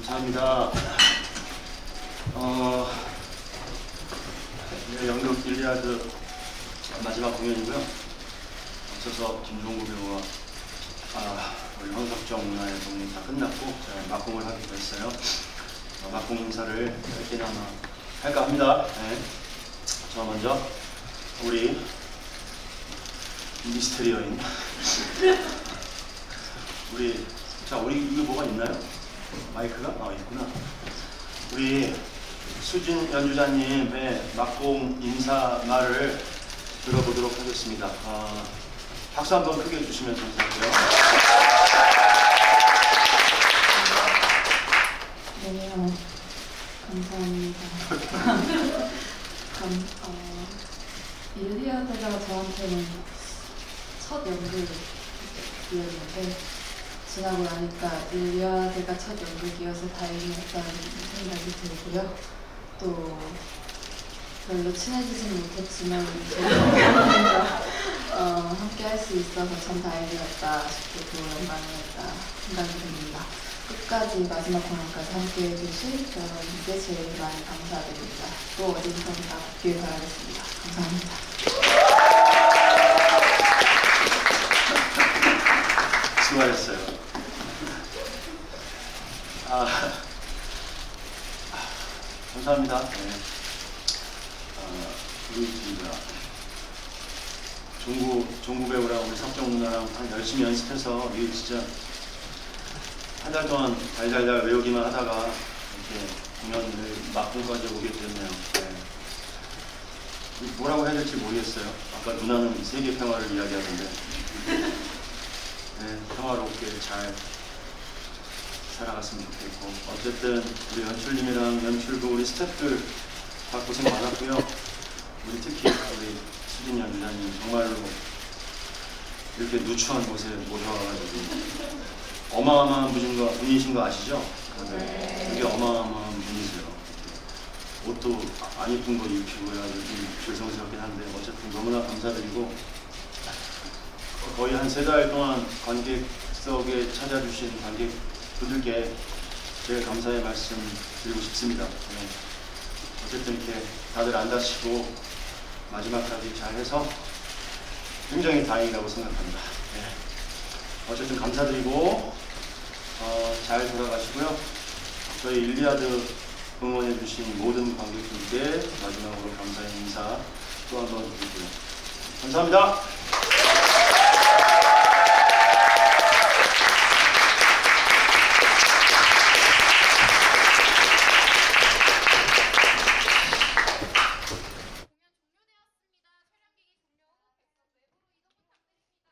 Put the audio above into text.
감사합니다. 어, 네, 연극 일리아드 마지막 공연이고요. 앞서서 김종구 배우와 아, 우리 황석정 문화의 공연이 다 끝났고 제가 막공을 하기로 했어요. 어, 막공 인사를 짧게나마 할까 합니다. 네. 저 먼저 우리 미스테리 여인 우리 자 우리 이거 뭐가 있나요? 마이크가? 아 있구나. 우리 수진 연주자님의 막공 인사 말을 들어보도록 하겠습니다. 아, 박수 한번 크게 해주시면 감사하고요. 네, 어, 감사합니다. 감, 어, 일리아드가 저한테는 첫 연극이었는데 지나고 나니까 일리아드가 첫 연극이어서 다행이었다는 생각이 들고요. 또 별로 친해지진 못했지만 어, 함께 할 수 있어서 참 다행이었다 싶고 오랜만이었다 생각이 듭니다. 끝까지 마지막 공연까지 함께 해주신 여러분께 제일 많이 감사드립니다. 또 어디선가 뵙길 바라겠습니다. 감사합니다. 수고하셨어요. 아, 아, 감사합니다. 네. 아, 우리 진짜 종구 종구 배우랑 우리 석정 누나랑 한 열심히 연습해서 이게 진짜 한 달 동안 달달달 외우기만 하다가 이렇게 공연을 막공까지 오게 됐네요. 네. 뭐라고 해야 될지 모르겠어요. 아까 누나는 세계 평화를 이야기하던데. 네, 평화롭게 잘 살아갔으면 좋겠고 어쨌든 우리 연출님이랑 연출부 우리 스태프들 다 고생 많았고요. 우리 특히 우리 수진 연주자님 정말로 이렇게 누추한 곳에 모셔와가지고 어마어마한 분인 거, 분이신 거 아시죠? 네. 되게 어마어마한 분이세요. 옷도 안 입은 거 입히고 해가지고 좀 죄송스럽긴 한데 어쨌든 너무나 감사드리고 거의 한 세 달 동안 관객석에 찾아주신 관객 분들께 제일 감사의 말씀 드리고 싶습니다. 네. 어쨌든 이렇게 다들 안 다치고 마지막까지 잘 해서 굉장히 다행이라고 생각합니다. 네. 어쨌든 감사드리고 어, 잘 돌아가시고요. 저희 일리아드 응원해주신 모든 관객분께 마지막으로 감사의 인사 또 한 번 드리고요. 감사합니다.